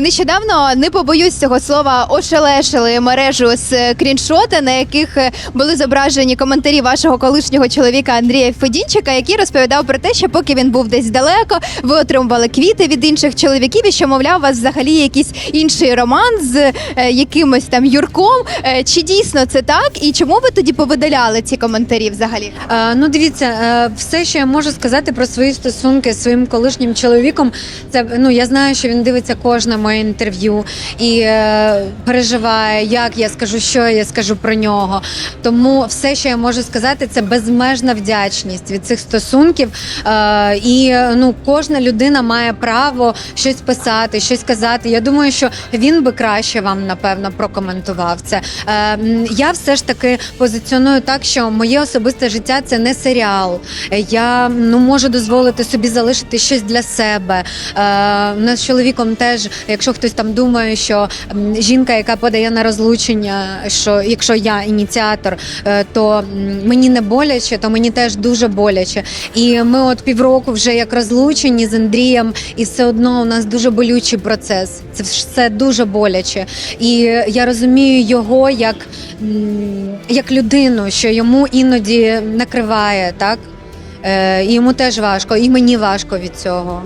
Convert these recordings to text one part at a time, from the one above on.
Нещодавно не побоюсь цього слова ошелешили мережу з кріншоти, на яких е, були зображені коментарі вашого колишнього чоловіка Андрія Федінчика, який розповідав про те, що поки він був десь далеко, ви отримували квіти від інших чоловіків, і що мовляв, у вас взагалі якийсь інший роман з е, якимось там Юрком. Е, Чи дійсно це так? І чому ви тоді повидаляли ці коментарі взагалі? Е, Ну, дивіться, е, все, що я можу сказати про свої стосунки з своїм колишнім чоловіком, це ну я знаю, що він дивиться кожне моє інтерв'ю і е, переживає, як я скажу, що я скажу про нього. Тому все, що я можу сказати, це безмежна вдячність від цих стосунків. Е, і ну, кожна людина має право щось писати, щось казати. Я думаю, що він би краще вам напевно прокоментував це. Е, я все ж таки позиціоную так, що моє особисте життя це не серіал. Я ну можу дозволити собі залишити щось для себе. Е, у нас з чоловіком теж, якщо хтось там думає, що жінка, яка подає на розлучення, що якщо я ініціатор, е, то мені не боляче, то мені теж дуже боляче. І ми от півроку вже як розлучені з Андрієм, і все одно у нас дуже болючий процес. Це все дуже боляче. І я розумію його як, як людину, що йому іноді накриває, так? Е, і йому теж важко, і мені важко від цього.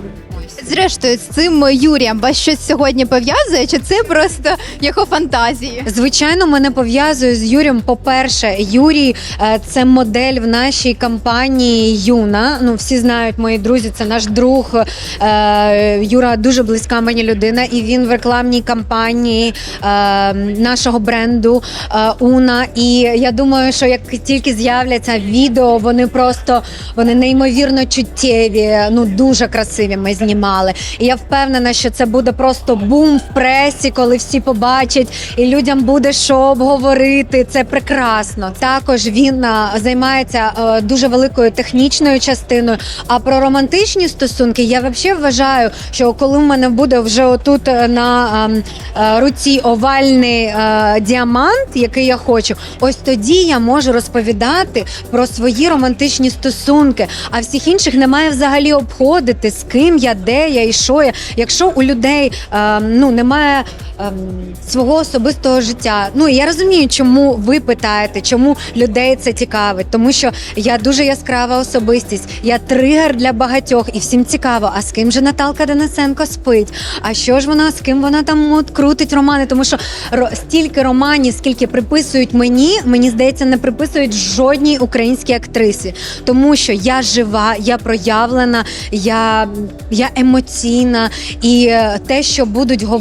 Зрештою, з цим Юрієм вас щось сьогодні пов'язує, чи це просто його фантазії? Звичайно, мене пов'язує з Юрієм. По-перше, Юрій е, це модель в нашій компанії Юна. Ну, всі знають, мої друзі, це наш друг. Е, Юра дуже близька мені людина, і він в рекламній кампанії е, нашого бренду Уна. І я думаю, що як тільки з'являться відео, вони просто вони неймовірно чуттєві, ну дуже красиві. Ми знімали. І я впевнена, що це буде просто бум в пресі, коли всі побачать, і людям буде що обговорити. Це прекрасно. Також він е, займається е, дуже великою технічною частиною. А про романтичні стосунки я взагалі вважаю, що коли в мене буде вже отут е, на ем, руці овальний діамант, який я хочу, ось тоді я можу розповідати про свої романтичні стосунки. А всіх інших немає взагалі обходити, з ким я, де я і що я. Якщо у людей ем, ну немає ем, свого особистого життя. Ну я розумію, чому ви питаєте, чому людей це цікавить, тому що я дуже яскрава особистість, я тригер для багатьох, і всім цікаво. А з ким же Наталка Денисенко спить? А що ж вона з ким вона там от, крутить романи? Тому що стільки романів, скільки приписують мені, мені здається, не приписують жодній українській актрисі, тому що я жива, я проявлена, я, я емоційна, і е, те, що будуть говорити.